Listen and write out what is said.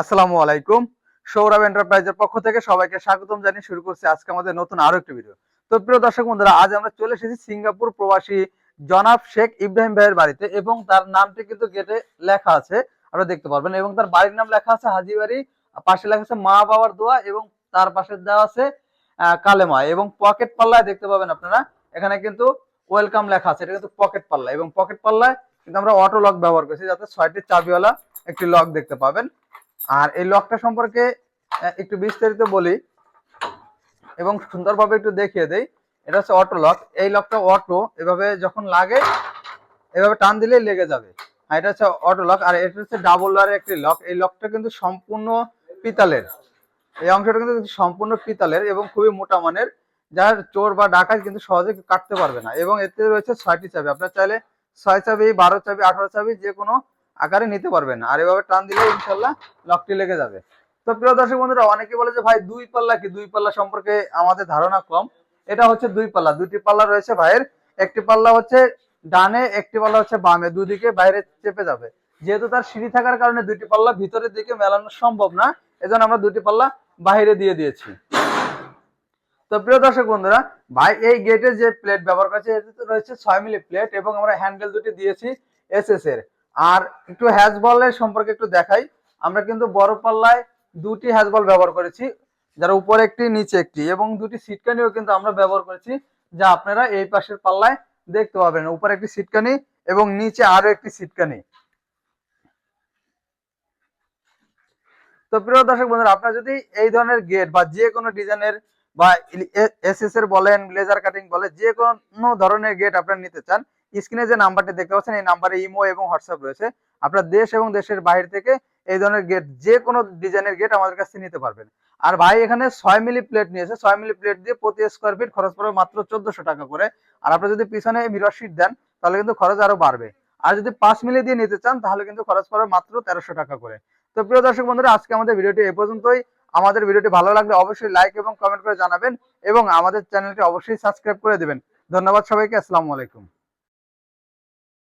আসসালামু আলাইকুম। সৌরভ এন্টারপ্রাইজের পক্ষ থেকে সবাইকে স্বাগতম জানিয়ে শুরু করছি আজকে আমাদের নতুন আরও একটি ভিডিও তো প্রিয় দর্শক বন্ধুরা, আজ আমরা চলে এসেছি সিঙ্গাপুর প্রবাসী জনাব শেখ ইব্রাহিম ভাইয়ের বাড়িতে এবং তার নামটি কিন্তু গেটে লেখা আছে, আপনারা দেখতে পারবেন, এবং তার বাড়ির নাম লেখা আছে হাজিবাড়ি পাশে লেখা আছে মা বাবার দোয়া এবং তার পাশে দেওয়া আছে কালেমা এবং পকেট পাল্লায় দেখতে পাবেন আপনারা, এখানে কিন্তু ওয়েলকাম লেখা আছে, এটা কিন্তু পকেট পাল্লা এবং পকেট পাল্লায় কিন্তু আমরা অটো লক ব্যবহার করছি যাতে ছয়টি চাবিওয়ালা একটি লক দেখতে পাবেন। আর এই লকটা সম্পর্কে একটু বিস্তারিত বলি এবং সুন্দরভাবে একটু দেখিয়ে দেই। এটা হচ্ছে অটো লক এই লকটা অটো এভাবে যখন লাগে, এভাবে টান দিলেই লেগে যাবে। আর এটা হচ্ছে অটো লক আর এটা হচ্ছে ডাবল লারের একটি লক এই লকটা কিন্তু সম্পূর্ণ পিতালের। এই অংশটা কিন্তু সম্পূর্ণ পিতালের এবং খুবই মোটা মানের। যার চোর বা ডাকাত কিন্তু সহজে কাটতে পারবে না। এবং এতে রয়েছে ছয়টি চাবি। আপনার চাইলে ছয় চাবি, বারো চাবি, আঠারো চাবি যে কোনো আকারে নিতে পারবেন। আর এভাবে টান দিলে ইনশাল্লাহ লকটি লেগে যাবে। তো প্রিয় দর্শক বন্ধুরা, অনেকে বলে যে, ভাই, দুই পাল্লা কি? দুই পাল্লা সম্পর্কে আমাদের ধারণা কম। এটা হচ্ছে দুই পাল্লা। দুইটি পাল্লা রয়েছে ভাইয়ের। একটি পাল্লা হচ্ছে ডানে, একটি পাল্লা হচ্ছে বামে। দুদিকে বাইরে চেপে যাবে। যেহেতু তার সিঁড়ি থাকার কারণে দুইটি পাল্লা ভিতরের দিকে মেলানো সম্ভব না, এজন্য আমরা দুটি পাল্লা বাইরে দিয়ে দিয়েছি। তো প্রিয় দর্শক বন্ধুরা, ভাই, এই গেটে যে প্লেট ব্যবহার করেছে রয়েছে ছয় মিলি প্লেট এবং আমরা হ্যান্ডেল দুটি দিয়েছি এসএস এর। আর একটু হ্যাজ বলের সম্পর্কে একটু দেখাই। আমরা কিন্তু বড় পাল্লায় দুটি হ্যাজ বল ব্যবহার করেছি, যার উপরে একটি, নিচে একটি, এবং দুটি সিটকানিও কিন্তু আমরা ব্যবহার করেছি, যা আপনারা এই পাশের পাল্লায় দেখতে পাবেন। উপরে একটি সিটকানি এবং নিচে আরও একটি সিটকানি। তো প্রিয় দর্শক বন্ধুরা, আপনারা যদি এই ধরনের গেট বা যে কোনো ডিজাইনের বা এসএস এর বলেন লেজার কাটিং বলে যে কোনো ধরনের গেট আপনারা নিতে চান স্ক্রিনে যে নাম্বারটি দেখতে পাচ্ছেন, এই নাম্বারে ইমো এবং হোয়াটসঅ্যাপ রয়েছে। আপনার দেশ এবং দেশের বাইরে থেকে এই ধরনের গেট যে কোনো ডিজাইনের গেট আমাদের কাছে নিতে পারবেন। আর ভাই, এখানে ছয় মিলি প্লেট নিয়েছে। ছয় মিলি প্লেট দিয়ে প্রতি স্কোয়ার ফিট খরচ পড়বে মাত্র চোদ্দশো টাকা করে। আর আপনি যদি পিছনে মিরর শিট দেন, তাহলে কিন্তু খরচ আরও বাড়বে। আর যদি পাঁচ মিলি দিয়ে নিতে চান, তাহলে কিন্তু খরচ পড়বে মাত্র তেরোশো টাকা করে। তো প্রিয় দর্শক বন্ধুরা, আজকে আমাদের ভিডিওটি এ পর্যন্তই। আমাদের ভিডিওটি ভালো লাগলে অবশ্যই লাইক এবং কমেন্ট করে জানাবেন এবং আমাদের চ্যানেলটি অবশ্যই সাবস্ক্রাইব করে দেবেন। ধন্যবাদ সবাইকে। আসসালামু আলাইকুম।